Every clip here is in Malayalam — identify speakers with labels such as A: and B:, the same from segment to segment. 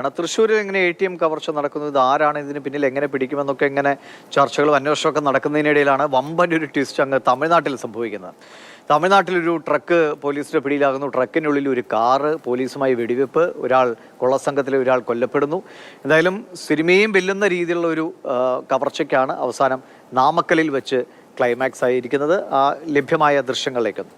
A: ആണ്. തൃശ്ശൂരിൽ എങ്ങനെ എ ടി എം കവർച്ച നടക്കുന്നത്? ആരാണ് ഇതിന് പിന്നിൽ? എങ്ങനെ പിടിക്കുമെന്നൊക്കെ എങ്ങനെ ചർച്ചകളും അന്വേഷണമൊക്കെ നടക്കുന്നതിനിടയിലാണ് വമ്പൻ ഒരു ട്വിസ്റ്റ് അങ്ങ് തമിഴ്നാട്ടിൽ സംഭവിക്കുന്നത്. തമിഴ്നാട്ടിലൊരു ട്രക്ക് പോലീസിന്റെ പിടിയിലാകുന്നു. ട്രക്കിനുള്ളിൽ ഒരു കാറ് പോലീസുമായി വെടിവെപ്പ്. ഒരാൾ കൊള്ളസംഘത്തിലെ ഒരാൾ കൊല്ലപ്പെടുന്നു. എന്തായാലും സിനിമയും വെല്ലുന്ന രീതിയിലുള്ള ഒരു കവർച്ചയ്ക്കാണ് അവസാനം നാമക്കലിൽ വെച്ച് ക്ലൈമാക്സ് ആയിരിക്കുന്നത്. ആ ലഭ്യമായ ദൃശ്യങ്ങളിലേക്കൊന്ന്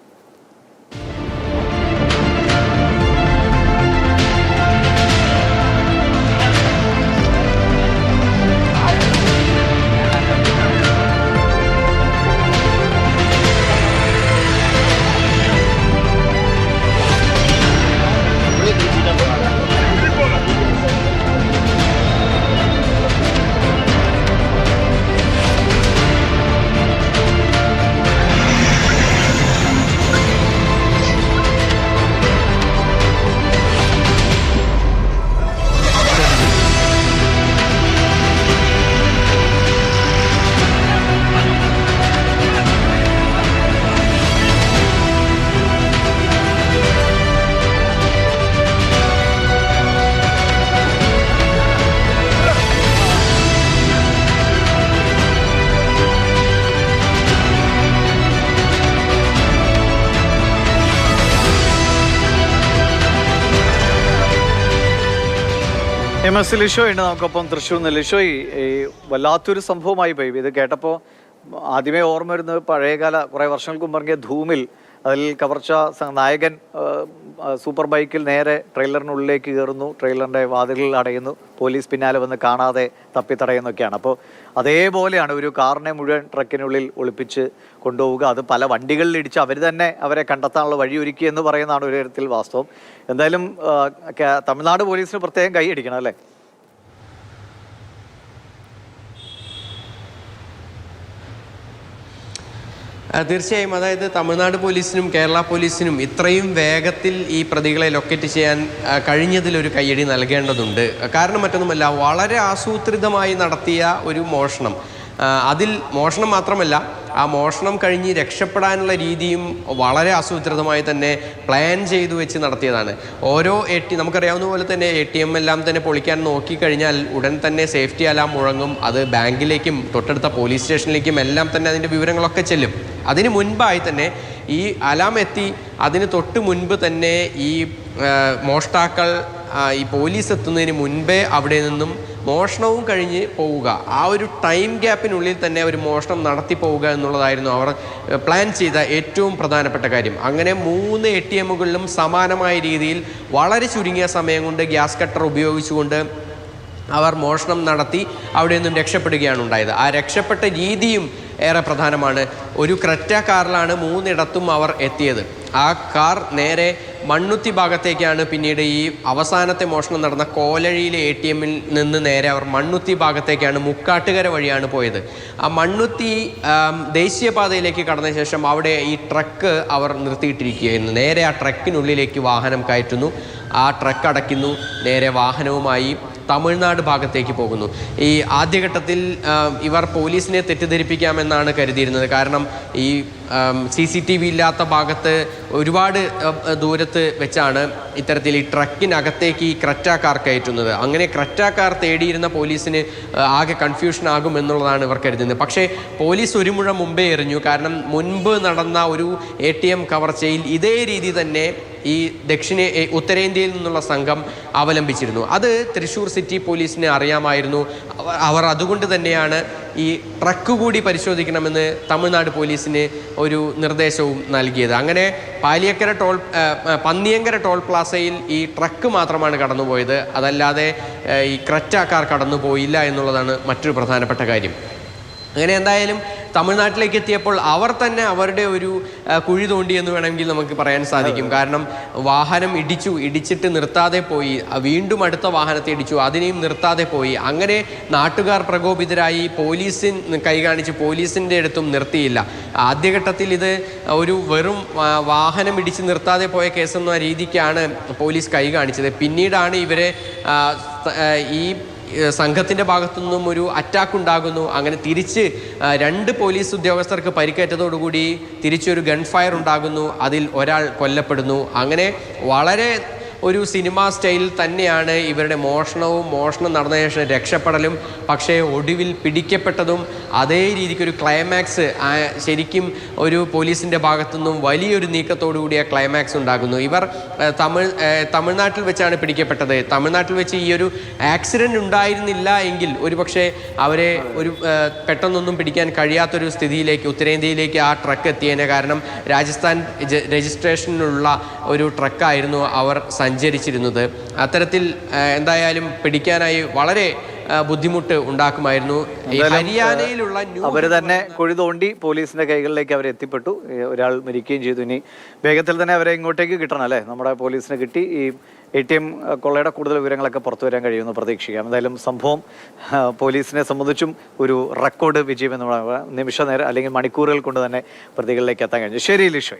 A: എം എസ് ലിഷോ ഉണ്ട് നമുക്കൊപ്പം. തൃശ്ശൂർ നിന്ന് ലിഷോ ഈ വല്ലാത്തൊരു സംഭവമായി പോയി. ഇത് കേട്ടപ്പോൾ ആദ്യമേ ഓർമ്മ വരുന്നത് പഴയകാല കുറേ വർഷങ്ങൾക്ക് മുമ്പ് ഇറങ്ങിയ ധൂമിൽ അതിൽ കവർച്ച നായകൻ സൂപ്പർ ബൈക്കിൽ നേരെ ട്രെയിലറിനുള്ളിലേക്ക് കയറുന്നു. ട്രെയിലറിന്റെ വാതിലിൽ അടയുന്നു. പോലീസ് പിന്നാലെ വന്ന് കാണാതെ തപ്പി തടയുന്നൊക്കെയാണ് അപ്പോൾ അതേപോലെയാണ് ഒരു കാറിനെ മുഴുവൻ ട്രക്കിനുള്ളിൽ ഒളിപ്പിച്ച് കൊണ്ടുപോവുക. അത് പല വണ്ടികളിൽ ഇടിച്ച് അവർ തന്നെ അവരെ കണ്ടെത്താനുള്ള വഴിയൊരുക്കി എന്ന് പറയുന്നതാണ് ഒരു തരത്തിൽ വാസ്തവം. എന്തായാലും തമിഴ്നാട് പോലീസിന് പ്രത്യേകം കൈയടിക്കണം അല്ലേ?
B: തീർച്ചയായും. അതായത് തമിഴ്നാട് പോലീസിനും കേരള പോലീസിനും ഇത്രയും വേഗത്തിൽ ഈ പ്രതികളെ ലൊക്കേറ്റ് ചെയ്യാൻ കഴിഞ്ഞതിലൊരു കയ്യടി നൽകേണ്ടതുണ്ട്. കാരണം മറ്റൊന്നുമല്ല വളരെ ആസൂത്രിതമായി നടത്തിയ ഒരു മോഷണം. അതിൽ മോഷണം മാത്രമല്ല ആ മോഷണം കഴിഞ്ഞ് രക്ഷപ്പെടാനുള്ള രീതിയും വളരെ ആസൂത്രിതമായി തന്നെ പ്ലാൻ ചെയ്തു വെച്ച് നടത്തിയതാണ്. ഓരോ എ ടി നമുക്കറിയാവുന്ന പോലെ തന്നെ എ ടി എം എല്ലാം തന്നെ പൊളിക്കാൻ നോക്കിക്കഴിഞ്ഞാൽ ഉടൻ തന്നെ സേഫ്റ്റി അലാം മുഴങ്ങും. അത് ബാങ്കിലേക്കും തൊട്ടടുത്ത പോലീസ് സ്റ്റേഷനിലേക്കും എല്ലാം തന്നെ അതിന്റെ വിവരങ്ങളൊക്കെ ചെല്ലും. അതിന് മുൻപായി തന്നെ ഈ അലാം എത്തി. അതിന് തൊട്ട് മുൻപ് തന്നെ ഈ മോഷ്ടാക്കൾ ഈ പോലീസ് എത്തുന്നതിന് മുൻപേ അവിടെ നിന്നും മോഷണവും കഴിഞ്ഞ് പോവുക. ആ ഒരു ടൈം ഗ്യാപ്പിനുള്ളിൽ തന്നെ ഒരു മോഷണം നടത്തി പോവുക എന്നുള്ളതായിരുന്നു അവർ പ്ലാൻ ചെയ്ത ഏറ്റവും പ്രധാനപ്പെട്ട കാര്യം. അങ്ങനെ മൂന്ന് എ ടി എമ്മുകളിലും സമാനമായ രീതിയിൽ വളരെ ചുരുങ്ങിയ സമയം കൊണ്ട് ഗ്യാസ് കട്ടർ ഉപയോഗിച്ചുകൊണ്ട് അവർ മോഷണം നടത്തി അവിടെ നിന്നും രക്ഷപ്പെടുകയാണ് ഉണ്ടായത്. ആ രക്ഷപ്പെട്ട രീതിയും ഏറെ പ്രധാനമാണ്. ഒരു ക്രെറ്റ കാറിലാണ് മൂന്നിടത്തും അവർ എത്തിയത്. ആ കാർ നേരെ മണ്ണുത്തി ഭാഗത്തേക്കാണ് പിന്നീട് ഈ അവസാനത്തെ മോഷണം നടന്ന കോലഴിയിലെ എ ടി എമ്മിൽ നിന്ന് നേരെ അവർ മണ്ണുത്തി ഭാഗത്തേക്കാണ് മുക്കാട്ടുകര വഴിയാണ് പോയത്. ആ മണ്ണുത്തി ദേശീയപാതയിലേക്ക് കടന്ന ശേഷം അവിടെ ഈ ട്രക്ക് അവർ നിർത്തിയിട്ടിരിക്കുകയായിരുന്നു. നേരെ ആ ട്രക്കിനുള്ളിലേക്ക് വാഹനം കയറ്റുന്നു. ആ ട്രക്ക് അടയ്ക്കുന്നു. നേരെ വാഹനവുമായി തമിഴ്നാട് ഭാഗത്തേക്ക് പോകുന്നു. ഈ ആദ്യഘട്ടത്തിൽ ഇവർ പോലീസിനെ തെറ്റിദ്ധരിപ്പിക്കാമെന്നാണ് കരുതിയിരുന്നത്. കാരണം ഈ സി സി ടി വി ഇല്ലാത്ത ഭാഗത്ത് ഒരുപാട് ദൂരത്ത് വെച്ചാണ് ഇത്തരത്തിൽ ഈ ട്രക്കിനകത്തേക്ക് ഈ ക്രറ്റാക്കാർ കാർ കയറ്റുന്നത്. അങ്ങനെ ക്രറ്റാക്കാർ കാർ തേടിയിരുന്ന പോലീസിന് ആകെ കൺഫ്യൂഷൻ ആകും എന്നുള്ളതാണ് ഇവർ കരുതുന്നത്. പക്ഷേ പോലീസ് ഒരു മുഴ മുമ്പേ എറിഞ്ഞു. കാരണം മുൻപ് നടന്ന ഒരു എ ടി എം കവർച്ചയിൽ ഇതേ രീതി തന്നെ ഈ ദക്ഷിണേ ഉത്തരേന്ത്യയിൽ നിന്നുള്ള സംഘം അവലംബിച്ചിരുന്നു. അത് തൃശ്ശൂർ സിറ്റി പോലീസിനെ അറിയാമായിരുന്നു. അവർ അതുകൊണ്ട് തന്നെയാണ് ഈ ട്രക്ക് കൂടി പരിശോധിക്കണമെന്ന് തമിഴ്നാട് പോലീസിന് ഒരു നിർദ്ദേശവും നൽകിയത്. അങ്ങനെ പാലിയക്കര ടോൾ പന്നിയങ്കര ടോൾ പ്ലാസയിൽ ഈ ട്രക്ക് മാത്രമാണ് കടന്നുപോയത്. അതല്ലാതെ ഈ ക്രറ്റാക്കാർ കാർ കടന്നുപോയില്ല എന്നുള്ളതാണ് മറ്റൊരു പ്രധാനപ്പെട്ട കാര്യം. അങ്ങനെ എന്തായാലും തമിഴ്നാട്ടിലേക്ക് എത്തിയപ്പോൾ അവർ തന്നെ അവരുടെ ഒരു കുഴി തോണ്ടി എന്ന് വേണമെങ്കിൽ നമുക്ക് പറയാൻ സാധിക്കും. കാരണം വാഹനം ഇടിച്ചു ഇടിച്ചിട്ട് നിർത്താതെ പോയി വീണ്ടും അടുത്ത വാഹനത്തെ ഇടിച്ചു അതിനെയും നിർത്താതെ പോയി. അങ്ങനെ നാട്ടുകാർ പ്രകോപിതരായി പോലീസിൻ കൈ കാണിച്ച് പോലീസിന്റെ അടുത്തും നിർത്തിയില്ല. ആദ്യഘട്ടത്തിൽ ഇത് ഒരു വെറും വാഹനം ഇടിച്ച് നിർത്താതെ പോയ കേസെന്ന രീതിക്കാണ് പോലീസ് കൈ കാണിച്ചത്. പിന്നീടാണ് ഇവരെ ഈ ഏഹ് സംഘത്തിന്റെ ഭാഗത്തു നിന്നും ഒരു അറ്റാക്ക് ഉണ്ടാകുന്നു. അങ്ങനെ തിരിച്ച് രണ്ട് പോലീസ് ഉദ്യോഗസ്ഥർക്ക് പരിക്കേറ്റതോടുകൂടി തിരിച്ചൊരു ഗൺ ഫയർ ഉണ്ടാകുന്നു. അതിൽ ഒരാൾ കൊല്ലപ്പെടുന്നു. അങ്ങനെ വളരെ ഒരു സിനിമാ സ്റ്റൈലിൽ തന്നെയാണ് ഇവരുടെ മോഷണവും മോഷണം നടന്ന ശേഷം രക്ഷപ്പെടലും പക്ഷേ ഒടുവിൽ പിടിക്കപ്പെട്ടതും അതേ രീതിക്ക് ഒരു ക്ലൈമാക്സ് ശരിക്കും ഒരു പോലീസിന്റെ ഭാഗത്തുനിന്നും വലിയൊരു നീക്കത്തോടു കൂടിയ ക്ലൈമാക്സ് ഉണ്ടാകുന്നു. ഇവർ തമിഴ് തമിഴ്നാട്ടിൽ വെച്ചാണ് പിടിക്കപ്പെട്ടത്. തമിഴ്നാട്ടിൽ വെച്ച് ഈ ഒരു ആക്സിഡന്റ് ഉണ്ടായിരുന്നില്ല എങ്കിൽ ഒരുപക്ഷെ അവരെ ഒരു പെട്ടെന്നൊന്നും പിടിക്കാൻ കഴിയാത്തൊരു സ്ഥിതിയിലേക്ക് ഉത്തരേന്ത്യയിലേക്ക് ആ ട്രക്ക് എത്തിയേനെ. കാരണം രാജസ്ഥാൻ രജിസ്ട്രേഷനിലുള്ള ഒരു ട്രക്കായിരുന്നു അവർ സഞ്ചരിച്ചിരുന്നത്. അത്തരത്തിൽ എന്തായാലും പിടിക്കാനായി വളരെ ബുദ്ധിമുട്ട് ഉണ്ടാക്കുമായിരുന്നു. ഹരിയാനയിലുള്ള
A: അവർ തന്നെ കുഴി തോണ്ടി പോലീസിന്റെ കൈകളിലേക്ക് അവർ എത്തിപ്പെട്ടു. ഒരാൾ മരിക്കുകയും ചെയ്തു. ഇനി വേഗത്തിൽ തന്നെ അവരെ ഇങ്ങോട്ടേക്ക് കിട്ടണം അല്ലേ? നമ്മുടെ പോലീസിന് കിട്ടി. ഈ എ ടി എം കൊള്ളയുടെ കൂടുതൽ വിവരങ്ങളൊക്കെ പുറത്തു വരാൻ കഴിയുമെന്ന് പ്രതീക്ഷിക്കാം. എന്തായാലും സംഭവം പോലീസിനെ സംബന്ധിച്ചും ഒരു റെക്കോർഡ് വിജയം എന്ന് പറയാം നിമിഷ നേരം അല്ലെങ്കിൽ മണിക്കൂറുകൾ കൊണ്ട് തന്നെ പ്രതികളിലേക്ക് എത്താൻ കഴിഞ്ഞു. ശരി ലിഷോയ്.